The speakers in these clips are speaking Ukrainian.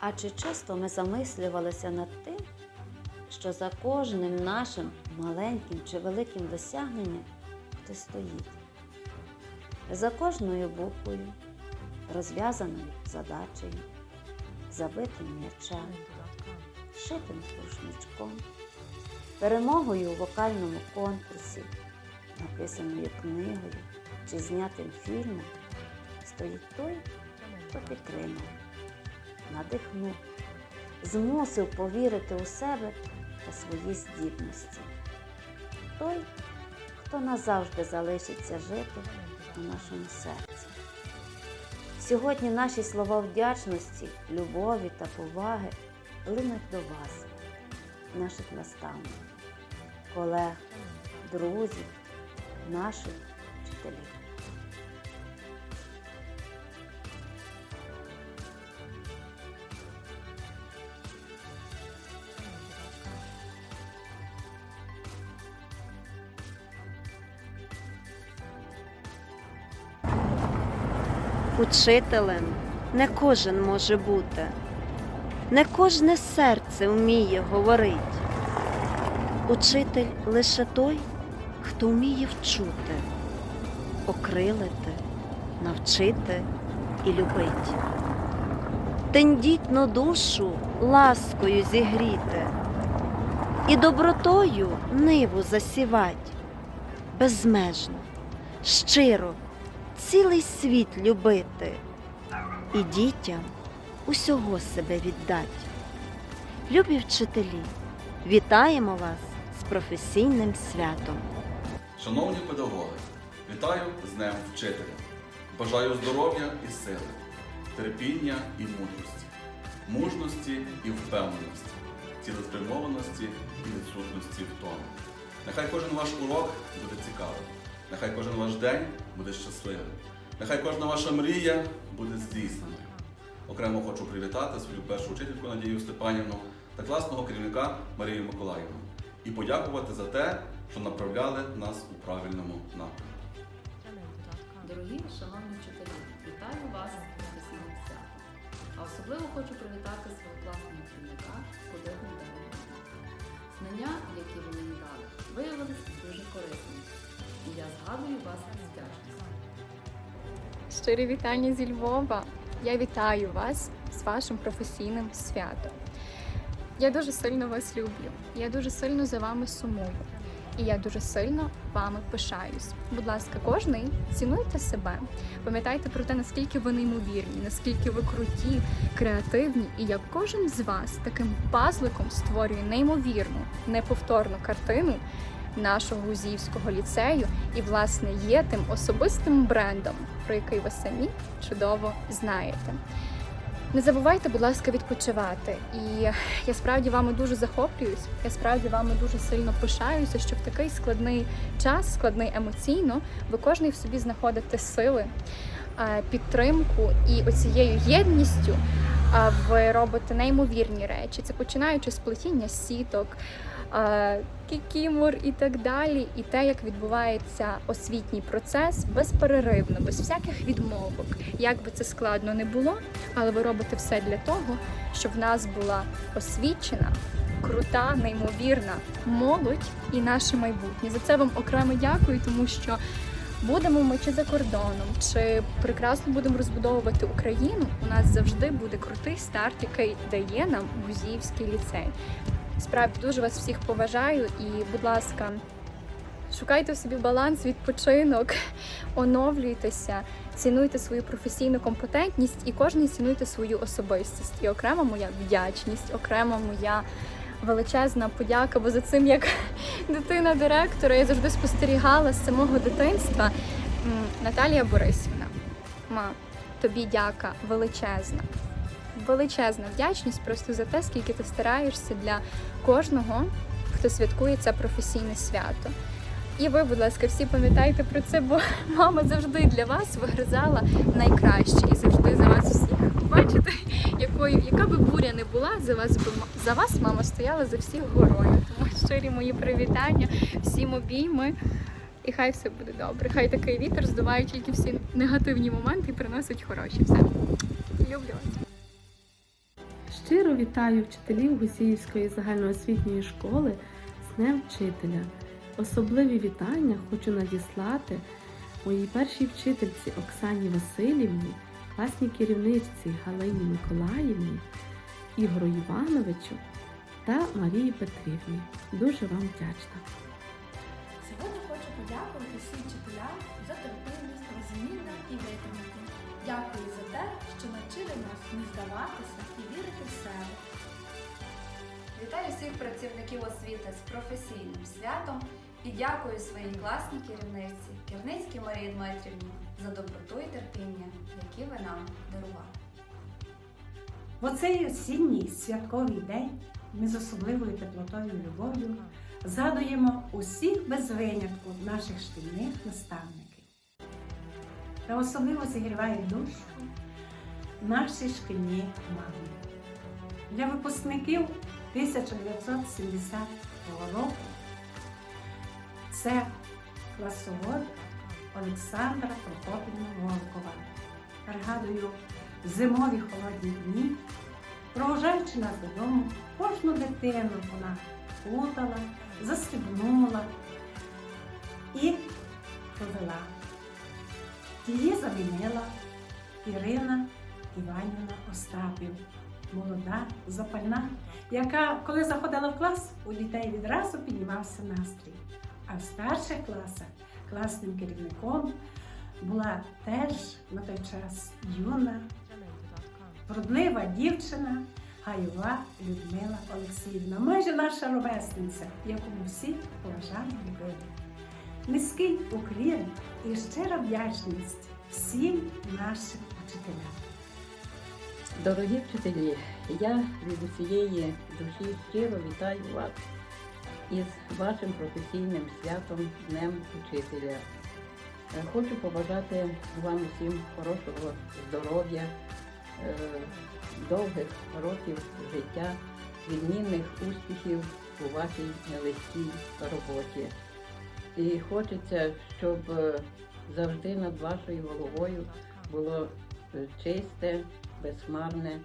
А чи часто ми замислювалися над тим, що за кожним нашим маленьким чи великим досягненням хтось стоїть? За кожною буквою, розв'язаною задачею, забитим м'ячем, шитим рушничком, перемогою у вокальному конкурсі, написаною книгою чи знятим фільмом, стоїть той, хто підтримав, надихнув, змусив повірити у себе та свої здібності. Той, хто назавжди залишиться жити у нашому серці. Сьогодні наші слова вдячності, любові та поваги линуть до вас, наших наставників, колег, друзів, наших вчителів. Учителем не кожен може бути, не кожне серце вміє говорить. Учитель лише той, хто вміє вчути, окрилити, навчити і любить. Тендітну душу ласкою зігріти і добротою ниву засівать, безмежно, щиро цілий світ любити і дітям усього себе віддать. Любі вчителі, вітаємо вас з професійним святом. Шановні педагоги, вітаю з Днем Вчителя. Бажаю здоров'я і сили, терпіння і мудрості, мужності і впевненості, цілеспрямованості і відсутності втоми. Нехай кожен ваш урок буде цікавий, нехай кожен ваш день буде щасливим, нехай кожна ваша мрія буде здійсненою. Окремо хочу привітати свою першу вчительку Надію Степанівну та класного керівника Марію Миколаївну і подякувати за те, що направляли нас у правильному напрямку. Дорогі шановні вчителі, вітаю вас з професійним святом. А особливо хочу привітати свого класного керівника Кудирну Дарину. Знання, які ви мені дали, виявилися дуже корисними. І вас з вдячністю. Щирі вітання зі Львова. Я вітаю вас з вашим професійним святом. Я дуже сильно вас люблю. Я дуже сильно за вами сумую. І я дуже сильно вами пишаюсь. Будь ласка, кожний цінуйте себе. Пам'ятайте про те, наскільки ви неймовірні, наскільки ви круті, креативні, і як кожен з вас таким пазликом створює неймовірну, неповторну картину нашого Гузіївського ліцею і, власне, є тим особистим брендом, про який ви самі чудово знаєте. Не забувайте, будь ласка, відпочивати. І я справді вами дуже захоплююсь. Я справді вами дуже сильно пишаюся, що в такий складний час, складний емоційно, ви кожний в собі знаходите сили, підтримку і оцією єдністю ви робите неймовірні речі. Це починаючи з плетіння сіток, кікімор і так далі, і те, як відбувається освітній процес безперервно, без всяких відмовок. Як би це складно не було, але ви робите все для того, щоб в нас була освічена, крута, неймовірна молодь і наше майбутнє. За це вам окремо дякую, тому що. Будемо ми чи за кордоном, чи прекрасно будемо розбудовувати Україну. У нас завжди буде крутий старт, який дає нам Гузіївський ліцей. Справді дуже вас всіх поважаю і, будь ласка, шукайте в собі баланс, відпочинок, оновлюйтеся, цінуйте свою професійну компетентність і кожен цінуйте свою особистість. І окремо моя вдячність, окремо моя величезна подяка, бо за цим як дитина директора я завжди спостерігала з самого дитинства. Наталія Борисівна, ма, тобі дяка величезна величезна вдячність просто за те, скільки ти стараєшся для кожного, хто святкує це професійне свято. І ви, будь ласка, всі пам'ятайте про це, бо мама завжди для вас вигризала найкраще і завжди за вас всіх. Бачите, якою, яка би буря не була, за вас би за вас мама стояла за всіх горою. Тому щирі мої привітання, всім обійми. І хай все буде добре. Хай такий вітер здуває тільки всі негативні моменти і приносить хороші. Все. Люблю вас. Щиро вітаю вчителів Гусіївської загальноосвітньої школи з Днем Вчителя. Особливі вітання хочу надіслати моїй першій вчительці Оксані Васильівні, класній керівничці Галині Миколаївні, Ігору Івановичу та Марії Петрівні. Дуже вам вдячна. Сьогодні хочу подякувати всім вчителям за терпимість, розуміння і витримку. Дякую за те, що навчили нас не здаватися і вірити в себе. Вітаю всіх працівників освіти з професійним святом і дякую своїй класній керівниці Керницькій Марії Дмитрівні за доброту і терпіння, які ви нам дарували. В оцей осінній святковий день ми з особливою теплотою і любов'ю згадуємо усіх без винятку наших шкільних наставників. Та особливо зігрівають душу наші шкільні мами. Для випускників 1970 року це класовод Олександра Прокопівна Волкова. Пригадую, зимові холодні дні, провожаючи нас додому, кожну дитину вона путала, застебнула і провела. Її замінила Ірина Іванівна Остапів, молода, запальна, яка, коли заходила в клас, у дітей відразу піднімався настрій. А в старших класах класним керівником була теж на той час юна, вродлива дівчина Гайова Людмила Олексіївна, майже наша ровесниця, яку ми всі поважали любили. Низький уклін і щира вдячність всім нашим учителям. Дорогі вчителі, я від усієї душі щиро вітаю вас із вашим професійним святом Днем Учителя. Хочу побажати вам усім хорошого здоров'я, е, довгих років життя, відмінних успіхів у вашій нелегкій роботі. І хочеться, щоб е, завжди над вашою головою було е, чисте, безхмарне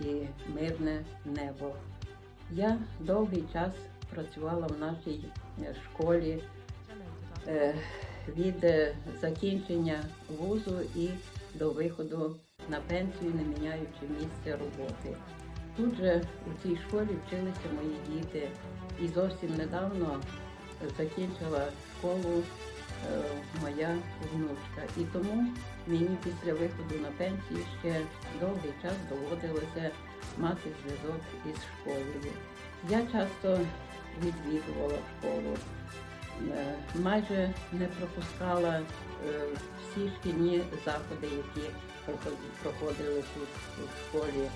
і мирне небо. Я довгий час працювала в нашій е, школі від закінчення вузу і до виходу на пенсію, не міняючи місце роботи. Тут же у цій школі вчилися мої діти, і зовсім недавно закінчила школу е, моя внучка. І тому мені після виходу на пенсію ще довгий час доводилося мати зв'язок із школою. Я часто відвідувала школу, е, майже не пропускала е, всі шкільні заходи, які проходили тут у школі.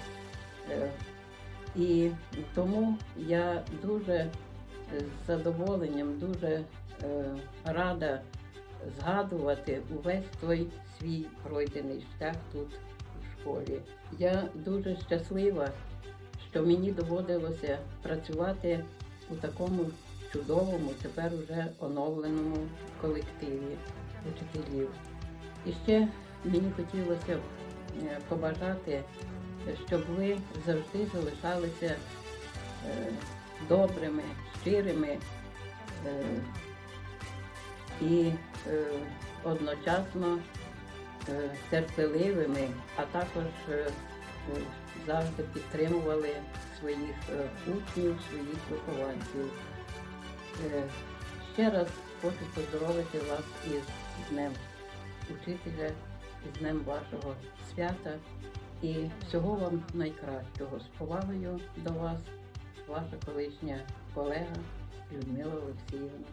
І тому я дуже з задоволенням, дуже е, рада згадувати увесь той свій пройдений шлях тут у школі. Я дуже щаслива, що мені доводилося працювати у такому чудовому, тепер уже оновленому колективі учителів. І ще мені хотілося б е, побажати, щоб ви завжди залишалися е, добрими, щирими е, і е, одночасно е, терпеливими, а також завжди підтримували своїх учнів, своїх вихованців. Ще раз хочу поздоровити вас із Днем Учителя, із Днем вашого свята і всього вам найкращого. З повагою до вас, ваша колишня колега Людмила Олексіївна.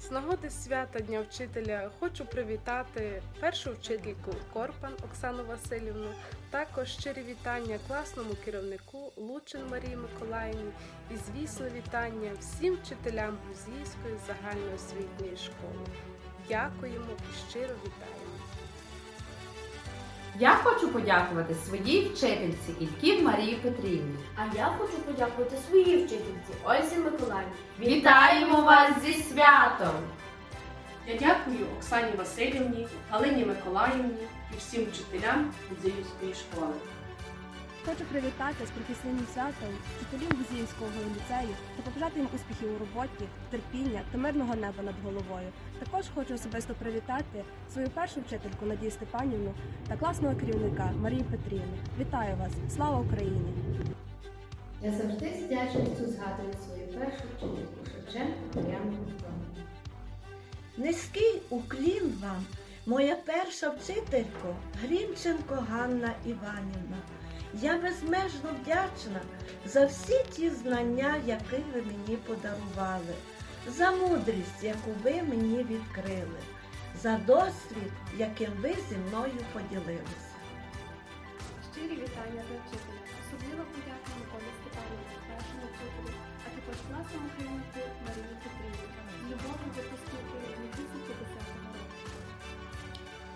З нагоди свята Дня вчителя хочу привітати першу вчительку Корпан Оксану Васильівну, також щирі вітання класному керівнику Лучин Марії Миколаївні і, звісно, вітання всім вчителям Грузійської загальноосвітньої школи. Дякуємо і щиро вітаємо. Я хочу подякувати своїй вчительці Ільків Марії Петрівні. А я хочу подякувати своїй вчительці Ользі Миколаївні. Вітаємо вас зі святом! Я дякую Оксані Васильівні, Галині Миколаївні і всім вчителям Гудзиївської школи. Хочу привітати з професійним святом вчителів Гузіївського ліцею та побажати їм успіхів у роботі, терпіння та мирного неба над головою. Також хочу особисто привітати свою першу вчительку Надію Степанівну та класного керівника Марію Петрівну. Вітаю вас! Слава Україні! Я завжди з вдячністю згадую свою першу вчительку Шевченко Мар'яну. Низький уклін вам, моя перша вчителько Грінченко Ганна Іванівна. Я безмежно вдячна за всі ті знання, які ви мені подарували, за мудрість, яку ви мені відкрили, за досвід, яким ви зі мною поділилися. Щирі вітання для вчителя. Особливо подяка Миколі Степановичу, першому вчителю, а також класному керівнику Марії Петрівні. З любов'ю випускники 2010 року.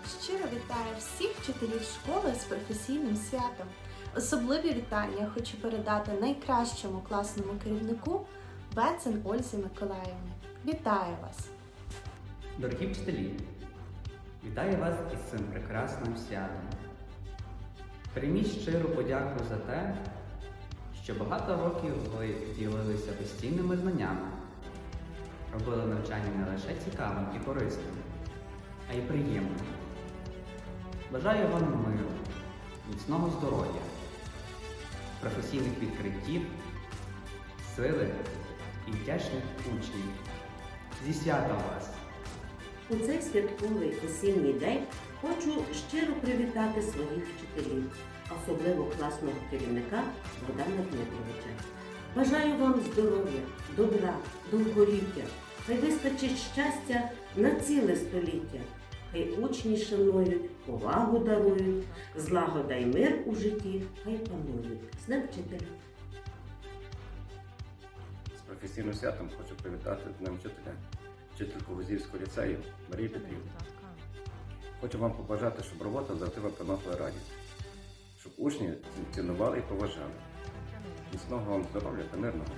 Щиро вітаю всіх вчителів школи з професійним святом. Особливі вітання хочу передати найкращому класному керівнику Бецен Ользі Миколаївні. Вітаю вас! Дорогі вчителі, вітаю вас із цим прекрасним святом. Прийміть щиру подяку за те, що багато років ви ділилися постійними знаннями, робили навчання не лише цікавим і корисним, а й приємним. Бажаю вам миру, міцного здоров'я, професійних відкриттів, сили і вдячних учнів. Зі святом вас! У цей святковий осінній день хочу щиро привітати своїх вчителів, особливо класного керівника Богдана Дмитровича. Бажаю вам здоров'я, добра, довголіття, хай вистачить щастя на ціле століття. Хай учні шанують, повагу дарують, злагода й мир у житті хай панують. З вчителя! З професійним святом хочу привітати Днем вчителя, вчительку Вузівського ліцею Марії Петрівну. Хочу вам побажати, щоб робота завжди вам приносила радість, щоб учні цінували і поважали. Міцного вам здоров'я та мирного.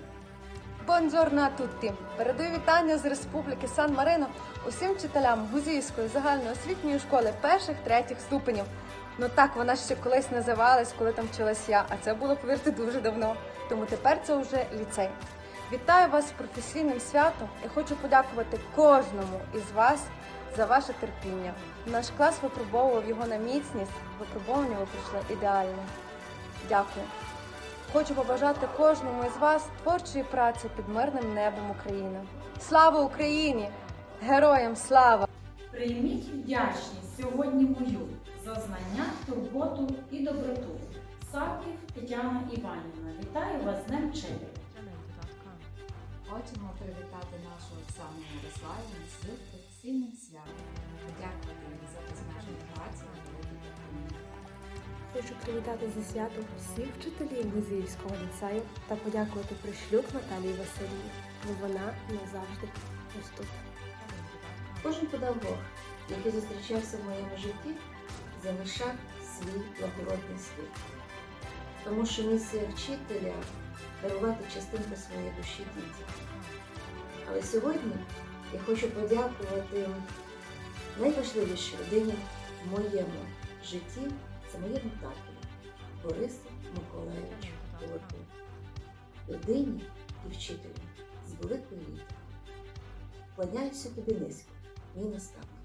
Бонджорно тутті! Передаю вітання з Республіки Сан Марино усім вчителям Гузійської загальноосвітньої школи перших третіх ступенів. Ну так вона ще колись називалась, коли там вчилась я, а це було, повірте, дуже давно. Тому тепер це вже ліцей. Вітаю вас з професійним святом і хочу подякувати кожному із вас за ваше терпіння. Наш клас випробовував його на міцність, випробовування ви пройшли ідеально. Дякую. Хочу побажати кожному із вас творчої праці під мирним небом України. Слава Україні! Героям слава! Прийміть вдячність сьогодні мою за знання, турботу і доброту. Саків Тетяна Іванівна, вітаю вас з Днем вчителя. Хочемо привітати нашу Оксану Мирославівну з професійним святом. Подякувати Хочу привітати зі святом всіх вчителів Гузіївського ліцею та подякувати Пришлюк Наталії Васильівні, бо вона назавжди тут. Кожен педагог, який зустрічався в моєму житті, залишав свій благородний слід. Тому що місія вчителя дарувати частинку своєї душі дітям. Але сьогодні я хочу подякувати найважливішій людині в моєму житті моєму татові Борису Миколаївичу Горбу, людині і вчителю з великої літери. Кланяюся тобі низько, мій наставник.